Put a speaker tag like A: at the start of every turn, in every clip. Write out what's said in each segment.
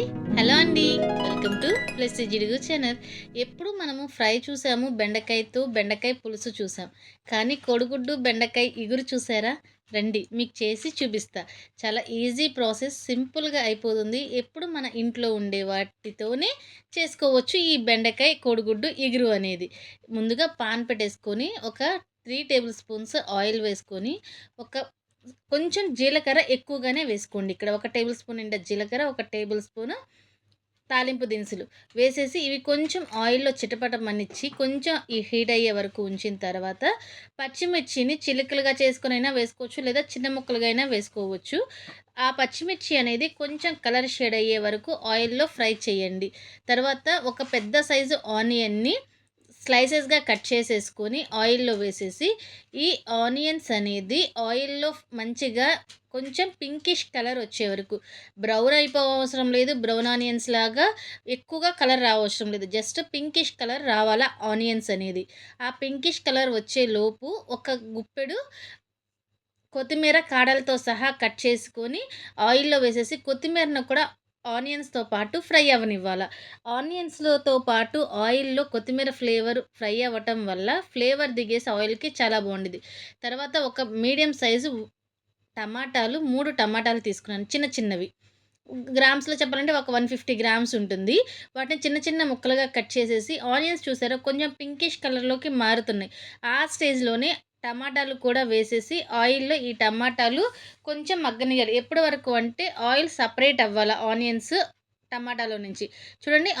A: Hi hello అండి. Welcome to plus జిడుగు channel. ఎప్పుడు మనము ఫ్రై చూసాము బెండకాయతో బెండకాయ పులుసు చూసాం. కానీ కోడిగుడ్డు బెండకాయ ఇగురు చూసారా? రండి మీకు చేసి చూపిస్తా. చాలా ఈజీ ప్రాసెస్ సింపుల్గా అయిపోతుంది. ఎప్పుడు మన ఇంట్లో ఉండే వాటితోనే చేసుకోవచ్చు ఈ బెండకాయ కోడిగుడ్డు ఇగురు అనేది. ముందుగా పాన్ పెట్టేసుకొని ఒక త్రీ టేబుల్ స్పూన్స్ ఆయిల్ వేసుకొని ఒక కొంచెం జీలకర్ర ఎక్కువగానే వేసుకోండి. ఇక్కడ ఒక టేబుల్ స్పూన్ నిండా జీలకర్ర ఒక టేబుల్ స్పూన్ తాలింపు దినుసులు వేసేసి ఇవి కొంచెం ఆయిల్లో చిటపటమనిచ్చి కొంచెం ఈ హీట్ అయ్యే వరకు ఉంచిన తర్వాత పచ్చిమిర్చిని చిలుకలుగా చేసుకునైనా వేసుకోవచ్చు లేదా చిన్న ముక్కలుగా అయినా వేసుకోవచ్చు. ఆ పచ్చిమిర్చి అనేది కొంచెం కలర్ షేడ్ అయ్యే వరకు ఆయిల్లో ఫ్రై చేయండి. తర్వాత ఒక పెద్ద సైజు ఆనియన్ని స్లైసెస్గా కట్ చేసేసుకొని ఆయిల్లో వేసేసి ఈ ఆనియన్స్ అనేది ఆయిల్లో మంచిగా కొంచెం పింకిష్ కలర్ వచ్చే వరకు. బ్రౌన్ అయిపోవసరం లేదు. బ్రౌన్ ఆనియన్స్ లాగా ఎక్కువగా కలర్ రావసరం లేదు. జస్ట్ పింకిష్ కలర్ రావాలా ఆనియన్స్ అనేది. ఆ పింకిష్ కలర్ వచ్చే లోపు ఒక గుప్పెడు కొత్తిమీర కాడలతో సహా కట్ చేసుకొని ఆయిల్లో వేసేసి కొత్తిమీరను కూడా ఆనియన్స్తో పాటు ఫ్రై అవనివ్వాలి ఆనియన్స్తో పాటు ఆయిల్లో కొత్తిమీర ఫ్లేవర్ ఫ్రై అవ్వటం వల్ల ఫ్లేవర్ దిగేసి ఆయిల్కి చాలా బాగుండేది తర్వాత ఒక మీడియం సైజు టమాటాలు మూడు టమాటాలు తీసుకున్నాను చిన్న చిన్నవి. గ్రామ్స్లో చెప్పాలంటే ఒక వన్ ఫిఫ్టీ గ్రామ్స్ ఉంటుంది. వాటిని చిన్న చిన్న ముక్కలుగా కట్ చేసేసి ఆనియన్స్ చూసారా కొంచెం పింకిష్ కలర్లోకి మారుతున్నాయి. ఆ స్టేజ్లోనే టమాటాలు కూడా వేసేసి ఆయిల్లో ఈ టమాటాలు కొంచెం మగ్గనియాలి ఎప్పటి వరకు అంటే ఆయిల్ సపరేట్ అవ్వాలి? ఆనియన్స్ టమాటాలో నుంచి. చూడండి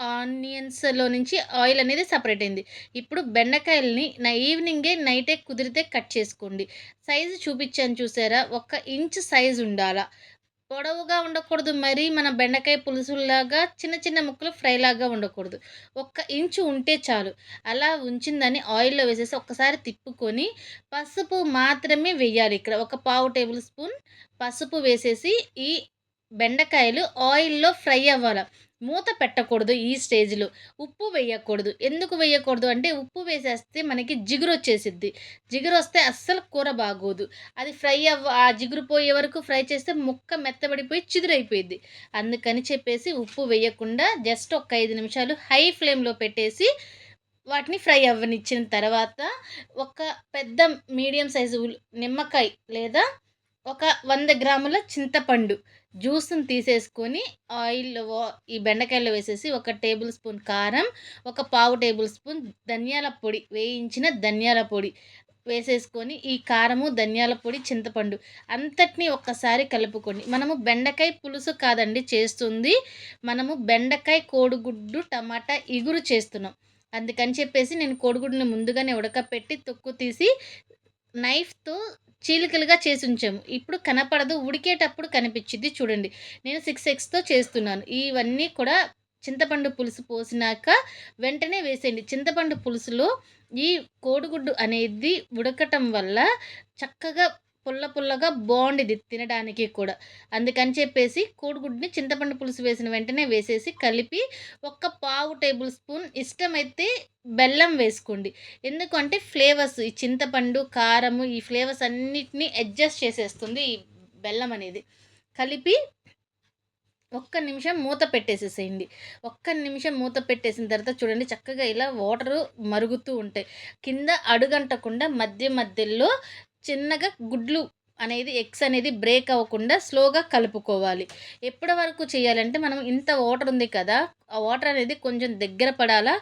A: ఆనియన్స్లో నుంచి ఆయిల్ అనేది సపరేట్ అయింది. ఇప్పుడు బెండకాయలని నా ఈవినింగే నైటే కుదిరితే కట్ చేసుకోండి. సైజు చూపించాను చూసారా? ఒక ఇంచ్ సైజు ఉండాలా? పొడవుగా ఉండకూడదు. మరి మన బెండకాయ పులుసులాగా చిన్న చిన్న ముక్కలు ఫ్రైలాగా ఉండకూడదు. ఒక్క ఇంచు ఉంటే చాలు. అలా ఉంచిందని ఆయిల్లో వేసేసి ఒక్కసారి తిప్పుకొని పసుపు మాత్రమే వేయాలి. ఇక్కడ ఒక పావు టేబుల్ స్పూన్ పసుపు వేసేసి ఈ బెండకాయలు ఆయిల్లో ఫ్రై అవ్వాలి. మూత పెట్టకూడదు ఈ స్టేజ్లో. ఉప్పు వేయకూడదు. ఎందుకు వేయకూడదు? అంటే ఉప్పు వేసేస్తే మనకి జిగురు వచ్చేసిద్ది. జిగురు వస్తే అస్సలు కూర బాగోదు. అది ఫ్రై అవ్వ ఆ జిగురు పోయే వరకు ఫ్రై చేస్తే ముక్క మెత్తబడిపోయి చిదురైపోయింది అందుకని చెప్పేసి ఉప్పు వేయకుండా జస్ట్ ఒక ఐదు నిమిషాలు హై ఫ్లేమ్లో పెట్టేసి వాటిని ఫ్రై అవ్వనిచ్చిన తర్వాత ఒక పెద్ద మీడియం సైజు నిమ్మకాయ లేదా ఒక వంద గ్రాముల చింతపండు జ్యూస్ని తీసేసుకొని ఆయిల్లో ఈ బెండకాయలు వేసేసి ఒక టేబుల్ స్పూన్ కారం ఒక పావు టేబుల్ స్పూన్ ధనియాల పొడి వేయించిన ధనియాల పొడి వేసేసుకొని ఈ కారము ధనియాల పొడి చింతపండు అంతటిని ఒక్కసారి కలుపుకోండి మనము బెండకాయ పులుసు కాదండి చేస్తుంది. మనము బెండకాయ కోడిగుడ్డు టమాటా ఇగురు చేస్తున్నాం. అందుకని చెప్పేసి నేను కోడిగుడ్డుని ముందుగానే ఉడకపెట్టి తొక్కు తీసి నైఫ్తో చీలికలుగా చేసి ఉంచాము ఇప్పుడు కనపడదు. ఉడికేటప్పుడు కనిపించింది చూడండి. నేను సిక్స్ ఎక్స్తో చేస్తున్నాను. ఇవన్నీ కూడా చింతపండు పులుసు పోసినాక వెంటనే వేసేయండి. చింతపండు పులుసులో ఈ కోడిగుడ్డు అనేది ఉడకటం వల్ల చక్కగా పుల్ల పుల్లగా బాగుండేది తినడానికి కూడా. అందుకని చెప్పేసి కోడిగుడ్డుని చింతపండు పులుసు వేసిన వెంటనే వేసేసి కలిపి ఒక్క పావు టేబుల్ స్పూన్ ఇష్టమైతే బెల్లం వేసుకోండి. ఎందుకంటే ఫ్లేవర్స్ ఈ చింతపండు కారము ఈ ఫ్లేవర్స్ అన్నిటినీ అడ్జస్ట్ చేసేస్తుంది ఈ బెల్లం అనేది. కలిపి ఒక్క నిమిషం మూత పెట్టేసేసేయండి. ఒక్క నిమిషం మూత పెట్టేసిన తర్వాత చూడండి చక్కగా ఇలా వాటరు మరుగుతూ ఉంటాయి. కింద అడుగంటకుండా మధ్య మధ్యలో చిన్నగా గుడ్లు అనేది ఎగ్స్ అనేది బ్రేక్ అవ్వకుండా స్లోగా కలుపుకోవాలి. ఎప్పటి వరకు చేయాలంటే మనం ఇంత వాటర్ ఉంది కదా ఆ వాటర్ అనేది కొంచెం దగ్గర పడాలా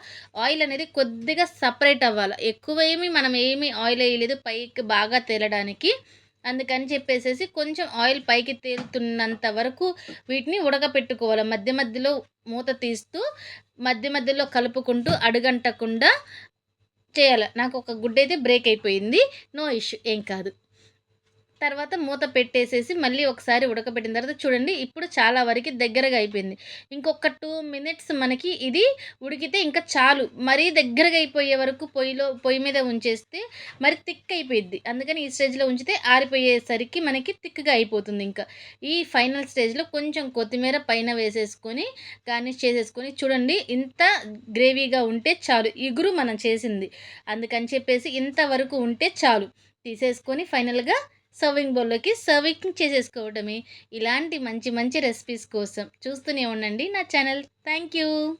A: ఆయిల్ అనేది కొద్దిగా సపరేట్ అవ్వాలి. ఎక్కువ ఏమి మనం ఏమి ఆయిల్ వేయలేదు పైకి బాగా తేలడానికి. అందుకని చెప్పేసేసి కొంచెం ఆయిల్ పైకి తేలుతున్నంత వరకు వీటిని ఉడకపెట్టుకోవాలి. మధ్య మధ్యలో మూత తీస్తూ మధ్య మధ్యలో కలుపుకుంటూ అడుగంటకుండా చేయాలి. నాకు ఒక గుడ్ అయితే బ్రేక్ అయిపోయింది. నో ఇష్యూ ఏం కాదు. తర్వాత మూత పెట్టేసేసి మళ్ళీ ఒకసారి ఉడకబెట్టిన తర్వాత చూడండి ఇప్పుడు చాలా వరకు దగ్గరగా అయిపోయింది. ఇంకొక టూ మినిట్స్ మనకి ఇది ఉడికితే ఇంకా చాలు. మరీ దగ్గరగా అయిపోయే వరకు పొయ్యిలో పొయ్యి మీద ఉంచేస్తే మరి థిక్ అయిపోయింది అందుకని ఈ స్టేజ్లో ఉంచితే ఆరిపోయేసరికి మనకి థిక్గా అయిపోతుంది ఇంకా. ఈ ఫైనల్ స్టేజ్లో కొంచెం కొత్తిమీర పైన వేసేసుకొని గార్నిష్ చేసేసుకొని చూడండి ఇంత గ్రేవీగా ఉంటే చాలు. ఇగురు మనం చేసింది. అందుకని చెప్పేసి ఇంతవరకు ఉంటే చాలు. తీసేసుకొని ఫైనల్గా సర్వింగ్ బౌల్లోకి సర్వింగ్ చేసేసుకోవడమే. ఇలాంటి మంచి మంచి రెసిపీస్ కోసం చూస్తూనే ఉండండి నా ఛానల్. Thank you